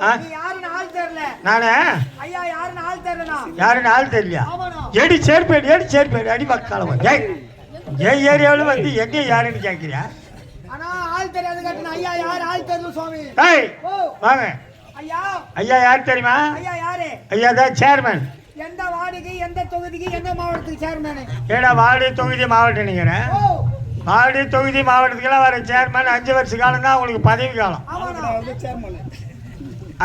ஆ? நீ யாருன்னு ஆள் தெரியல நானே ஐயா யாருன்னு ஆள் தெரியலண்ணா யாருன்னு ஆள் ஆமாண்ணா எடி சேர்ப்பேன் எடி சேர்ப்பேன் அடி மக்காலம் என் ஏரியாவில் வந்து என்ன யாருன்னு கேட்கிறியா? ஆனா ஆள் தெரியாது கட்டின. ஐயா யார்? ஆள் தெரியல சுவாமி. வாங்க. ஐயா. ஐயா யார் தெரியுமா? ஐயா யாரு? ஐயா தான் சேர்மன் எந்த வார்டுக்கு எந்த தொகுதிக்கு எந்த மாவட்டத்துக்கு சேர்மேனு ஏடா வார்டு தொகுதி மாவட்டம் நினைக்கிறேன் ஓ. வார்டு தொகுதி மாவட்டத்துக்கெல்லாம் வர சேர்மன் அஞ்சு வருஷ காலம் தான் உங்களுக்கு பதவி காலம்.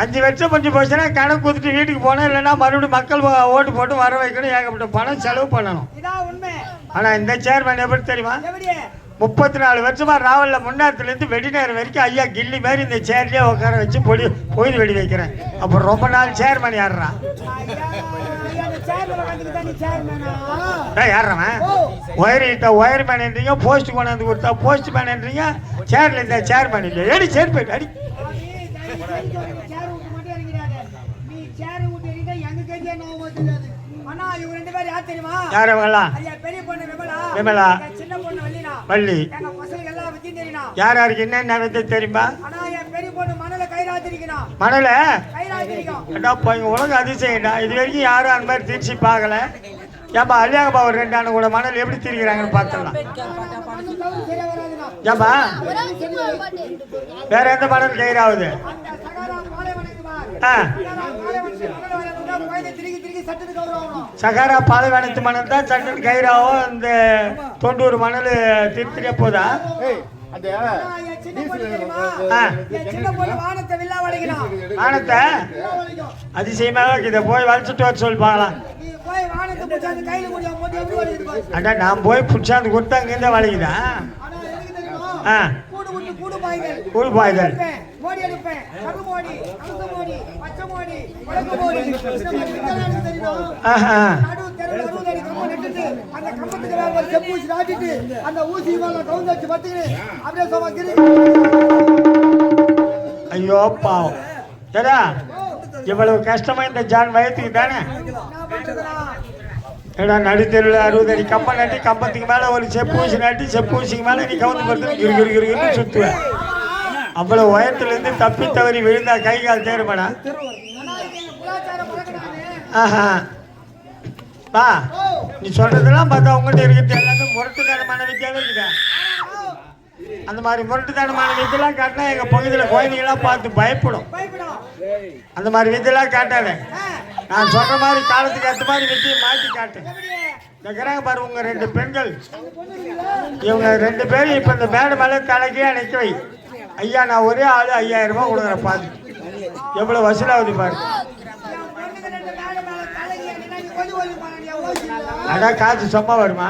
அஞ்சு வருஷம் கொஞ்சம் போச்சுன்னா கணக்கு கொடுத்துட்டு வீட்டுக்கு போனோம் இல்லைன்னா மறுபடியும் மக்கள் ஓட்டு போட்டு வர வைக்கணும். ஏகப்பட்ட பணம் செலவு பண்ணணும். ஆனால் இந்த சேர்மன் எப்படி தெரியுமா? எப்படி? முப்பத்தி நாலு வருஷமா ராவல்ல முன்னாத்துலேருந்து வெடிநேரம் வரைக்கும் ஐயா கில்லி மாதிரி இந்த சேர்லயே உட்கார வச்சு பொடி பொழுது வெடி வைக்கிறேன். அப்புறம் ரொம்ப நாள் சேர்மன் யாருறா? ஐயா ஐயா அந்த சேர்ல உட்காந்துக்கு தான் நீ சேர்மேனா ஏய் யாருறவன் ஓ ஒயர் மேன்ன்றீங்க போஸ்ட் கொண்டாந்து கொடுத்தா போஸ்ட் மேன்ன்றீங்க சேர்ல இந்த சேர்மன் இல்லை ஏடி சேர் போயிட்டு அடி யார் பெரிய பொண்ணு விமலா. தெரியும்னா. யார் யாருக்கு என்னென்ன வித்து தெரியுமா மணல உலக அதிசயம்டா. இது வரைக்கும் யாரும் அந்த மாதிரி திருச்சி பார்க்கல. ஏப்பா அழியாங்கப்பா ஒரு ரெண்டு ஆண்டு கூட மணல் எப்படி திரிக்கிறாங்கன்னு பார்த்துடலாம். ஏப்பா வேற எந்த மணல் கயிறாவது? சகாரா பாலைவனத்து மணல் தான் சட்டன் கயிறாவும் இந்த தொண்ணூறு மணல் திருத்திரியா போதா அண்ணா, என் சின்ன பொண்ணு தெரியுமா? ஆ என் சின்ன பொண்ணு வானத்தை வில்லா வளைக்கணும். வானத்தை வில்லா வளைக்கும். அதிசயமாக இதை போய் வலிச்சுட்டு வர சொல்லி பார்க்கலாம். அடா நான் போய் பிடிச்சாந்து கொடுத்தா அங்கேருந்து வலிக்குதா? ஆ கூடு பாய்தல். மோடி அடிப்பேன், கரு மோடி, பச்சை அந்த கம்பத்துக்கு ஒரு செப்பு ஊசி நாட்டிட்டு, அந்த ஊசி மேல கவுந்து வச்சு அப்படியே கிரி. ஐயோ பாவம். இவ்வளவு கஷ்டமா இந்த ஜான் வயத்துக்கு தானே? ஏடா நடுத்தெருவில் அறுபது அடி கம்பம் நட்டி கம்பத்துக்கு மேலே ஒரு செப்பு ஊசி செப்பூசிக்கு செப்பு ஊசிக்கு மேலே நீ கவுந்து படுத்து கிரு கிரு கிருன்னு சுற்றுவேன் அவ்வளோ உயரத்துலேருந்து தப்பி தவறி விழுந்தா கை கால் தேருமாடா ஆஹா. பா நீ சொல்றதெல்லாம் பார்த்தா உங்கள்கிட்ட இருக்கிறது எல்லாமே முரட்டுத்தனமான வித்தியாவே இருக்குதா? அந்த மாதிரி முரட்டுத்தனமான வித்தியெல்லாம் காட்டினா எங்கள் பகுதியில் குழந்தைங்களாம் பார்த்து பயப்படும். அந்த மாதிரி வித்தியெல்லாம் காட்டாத. நான் சொல்கிற மாதிரி காலத்துக்கு ஏற்ற மாதிரி வித்தியை மாற்றி காட்டு எப்படி? இருக்கிறாங்க பாரு உங்கள் ரெண்டு பெண்கள். இவங்க ரெண்டு பேரும் இப்போ இந்த மேடு மேலே தலைக்கே அணைக்க வை. ஐயா நான் ஒரே ஆள் ஐயாயிரம் ரூபாய் கொடுக்குறேன் பார்த்து எவ்வளோ வசூலாகுது பாரு. அதான் காசு சும்மா வருமா?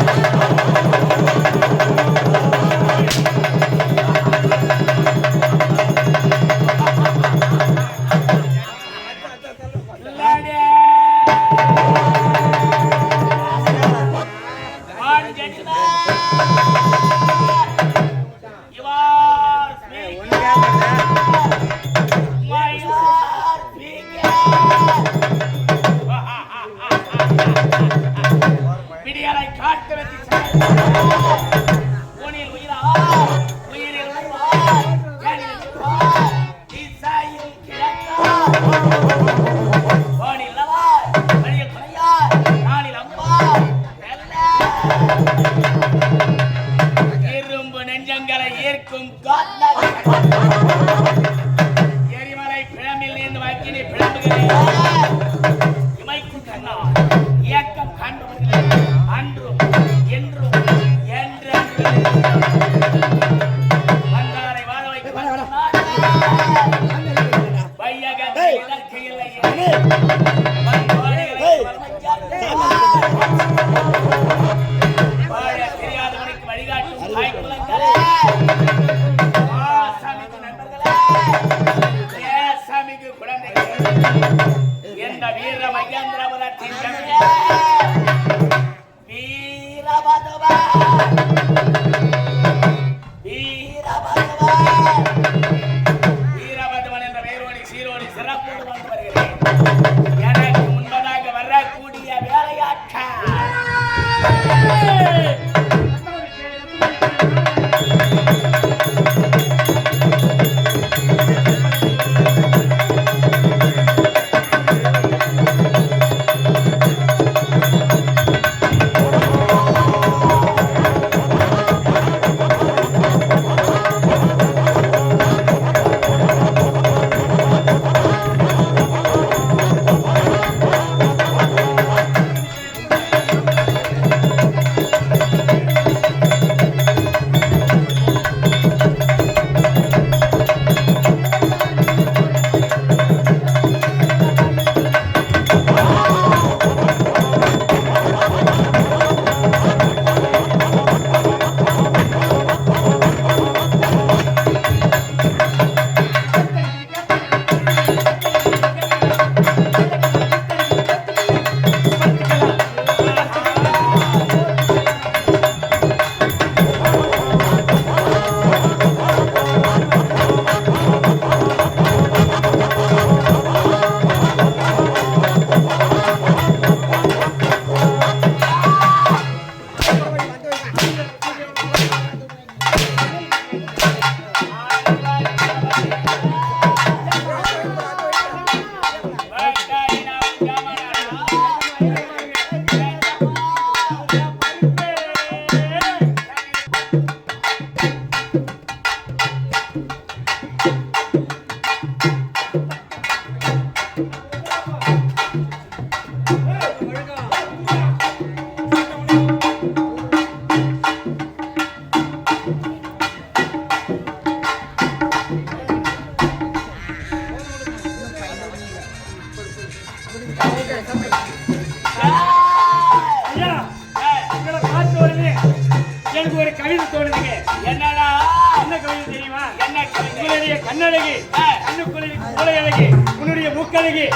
¡Cállate!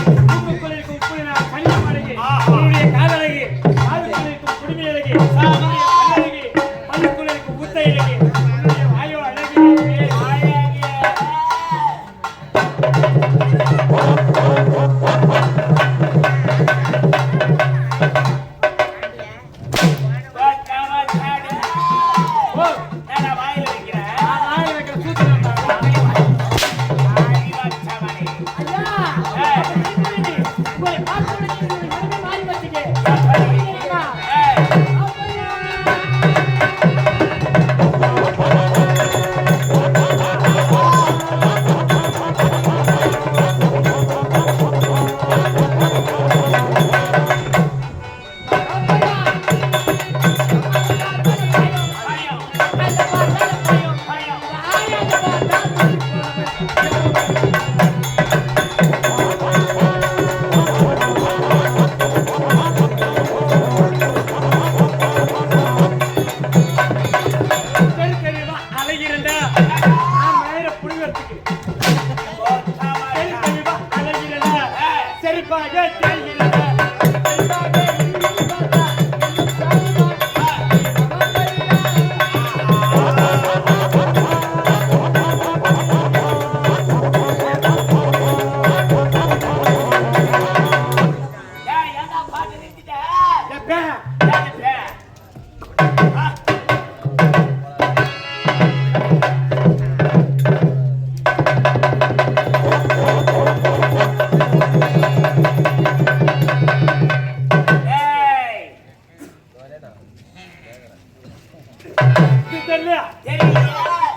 தெரியல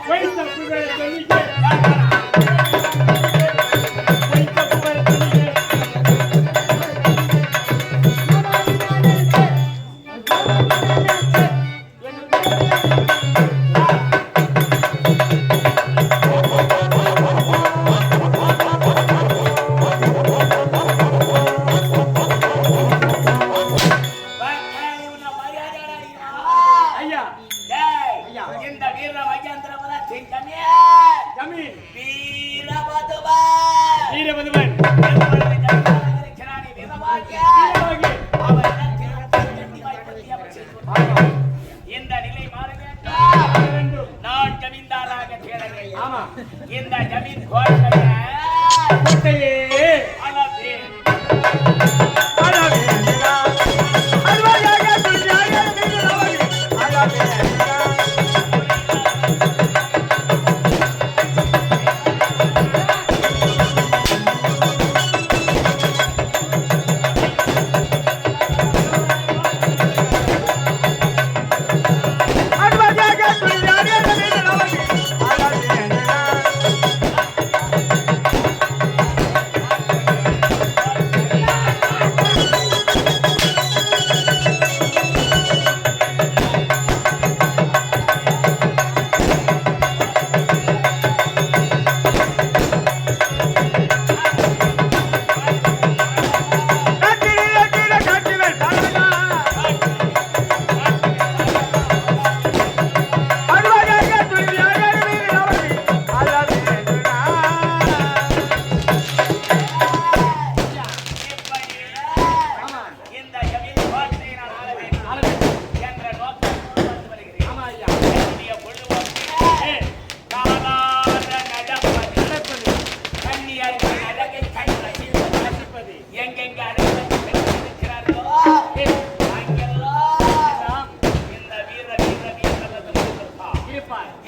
வயசு வீரபதுவன் இந்த நிலை மாற வேண்டும் நான் ஜமீன்தாராக தேடலை இந்த ஜமீன் கோட்டையே. five.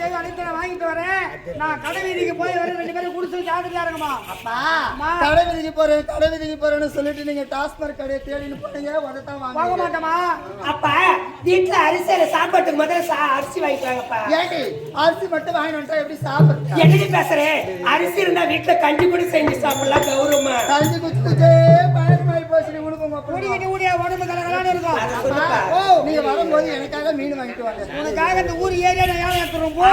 தேதி வாங்கிட்டு வரேன். நான் கடை வீதிக்கு போய் ரெண்டு பேரும் குடிச்சு ஜாதிரியா இருக்குமா அப்பா கடை வீதிக்கு போறேன் கடை வீதிக்கு போறேன்னு சொல்லிட்டு நீங்க டாஸ்மாக் கடையை தேடின்னு போனீங்க அதை வாங்க மாட்டோமா அப்பா வீட்டுல அரிசியில சாப்பாட்டுக்கு முதல்ல அரிசி வாங்கிட்டாங்கப்பா ஏடி அரிசி மட்டும் வாங்கி வந்துட்டா எப்படி சாப்பிடுறது? என்னடி பேசுறேன் அரிசி இருந்தா வீட்டுல கஞ்சி கூட செஞ்சு சாப்பிடலாம் கௌரவமா. கஞ்சி குடிக்கிட்டு ஊடியா உடம்பு கலகலான்னு இருக்கும். நீங்க வரும்போது எனக்காக மீன் வாங்கிட்டு வாங்க. உனக்காக இந்த ஊர் ஏரியா ஏன் ஏற்றுறோம் போ.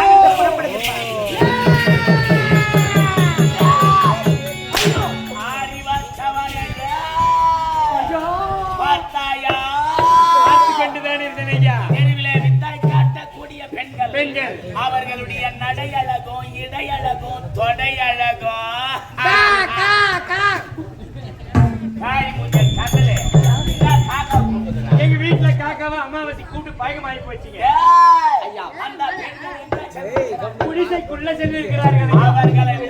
ஏய், அந்த